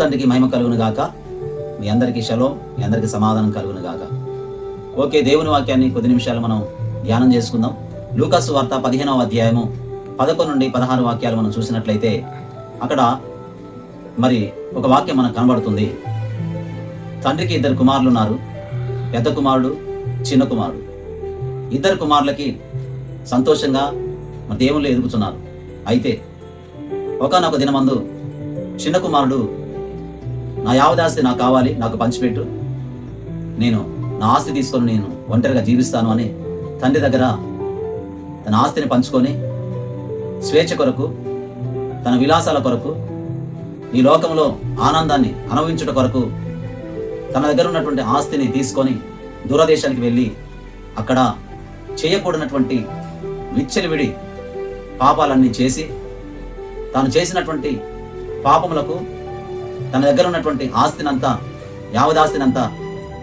తండ్రికి మహిమ కలుగును గాక. మీ అందరికీ శలో మీ అందరికీ సమాధానం కలుగును గాక. ఓకే దేవుని వాక్యాన్ని కొద్ది నిమిషాలు మనం ధ్యానం చేసుకుందాం. లూకాసు వార్త పదిహేనవ అధ్యాయము పదకొండు నుండి పదహారు వాక్యాలు మనం చూసినట్లయితే అక్కడ మరి ఒక వాక్యం మనకు కనబడుతుంది. తండ్రికి ఇద్దరు కుమారులు ఉన్నారు. పెద్ద కుమారుడు చిన్న కుమారుడు. ఇద్దరు కుమారులకి సంతోషంగా మన దేవుళ్ళు ఎదుగుతున్నారు. అయితే ఒకనొక దినమందు చిన్న కుమారుడు నా యావదాస్తి నాకు కావాలి నాకు పంచిపెట్టు. నేను నా ఆస్తి తీసుకొని నేను ఒంటరిగా జీవిస్తాను అని తండ్రి దగ్గర తన ఆస్తిని పంచుకొని స్వేచ్ఛ కొరకు తన విలాసాల కొరకు ఈ లోకంలో ఆనందాన్ని అనుభవించుట కొరకు తన దగ్గర ఉన్నటువంటి ఆస్తిని తీసుకొని దూరదేశానికి వెళ్ళి అక్కడ చేయకూడనటువంటి విచ్చలివిడి పాపాలన్నీ చేసి తాను చేసినటువంటి పాపములకు తన దగ్గర ఉన్నటువంటి ఆస్తినంతా యావదాస్తినంతా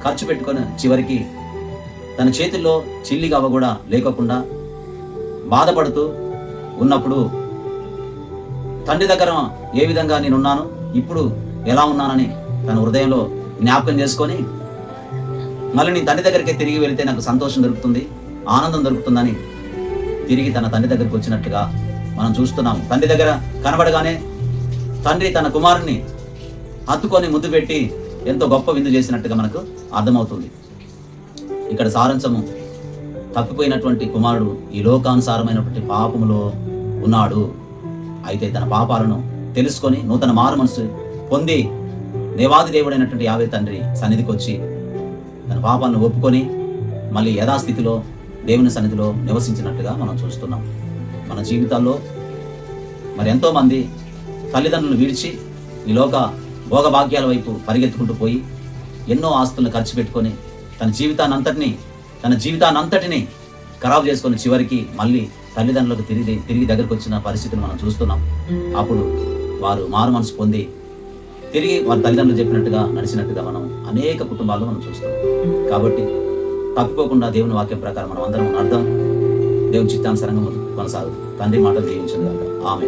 ఖర్చు పెట్టుకొని చివరికి తన చేతుల్లో చిల్లిగా కూడా లేకోకుండా బాధపడుతూ ఉన్నప్పుడు తండ్రి దగ్గర ఏ విధంగా నేనున్నాను? ఇప్పుడు ఎలా ఉన్నానని తన హృదయంలో జ్ఞాపకం చేసుకొని మళ్ళీ నీ తండ్రి దగ్గరికి తిరిగి వెళితే నాకు సంతోషం దొరుకుతుంది ఆనందం దొరుకుతుందని తిరిగి తన తండ్రి దగ్గరికి వచ్చినట్టుగా మనం చూస్తున్నాం తండ్రి దగ్గర కనబడగానే తండ్రి తన కుమారుని హత్తుకొని ముద్దు పెట్టి ఎంతో గొప్ప విందు చేసినట్టుగా మనకు అర్థమవుతుంది. ఇక్కడ సారాంశము తప్పిపోయినటువంటి కుమారుడు ఈ లోకానుసారమైనటువంటి పాపములో ఉన్నాడు. అయితే తన పాపాలను తెలుసుకొని నూతన మారు మనసు పొంది దేవాది దేవుడైనటువంటి యావే తండ్రి సన్నిధికి వచ్చి తన పాపాలను ఒప్పుకొని మళ్ళీ యథాస్థితిలో దేవుని సన్నిధిలో నివసించినట్టుగా మనం చూస్తున్నాం. మన జీవితాల్లో మరి ఎంతోమంది తల్లిదండ్రులు విడిచి ఈ లోక భోగభాగ్యాల వైపు పరిగెత్తుకుంటూ పోయి ఎన్నో ఆస్తులను ఖర్చు పెట్టుకొని తన జీవితాన్ని అంతటిని తన జీవితాన్ని అంతటిని ఖరాబు చేసుకొని చివరికి మళ్ళీ తల్లిదండ్రులకు తిరిగి తిరిగి దగ్గరకు వచ్చిన పరిస్థితిని మనం చూస్తున్నాం. అప్పుడు వారు మారు మనసు పొంది తిరిగి వారి తల్లిదండ్రులు చెప్పినట్టుగా నడిచినట్టుగా మనం అనేక కుటుంబాల్లో మనం చూస్తాం కాబట్టి తప్పుకోకుండా దేవుని వాక్యం ప్రకారం మనం అందరం అర్థం దేవుని చిత్తానుసరంగా కొనసాగు తండ్రి మాట దీవించింది కాక ఆమె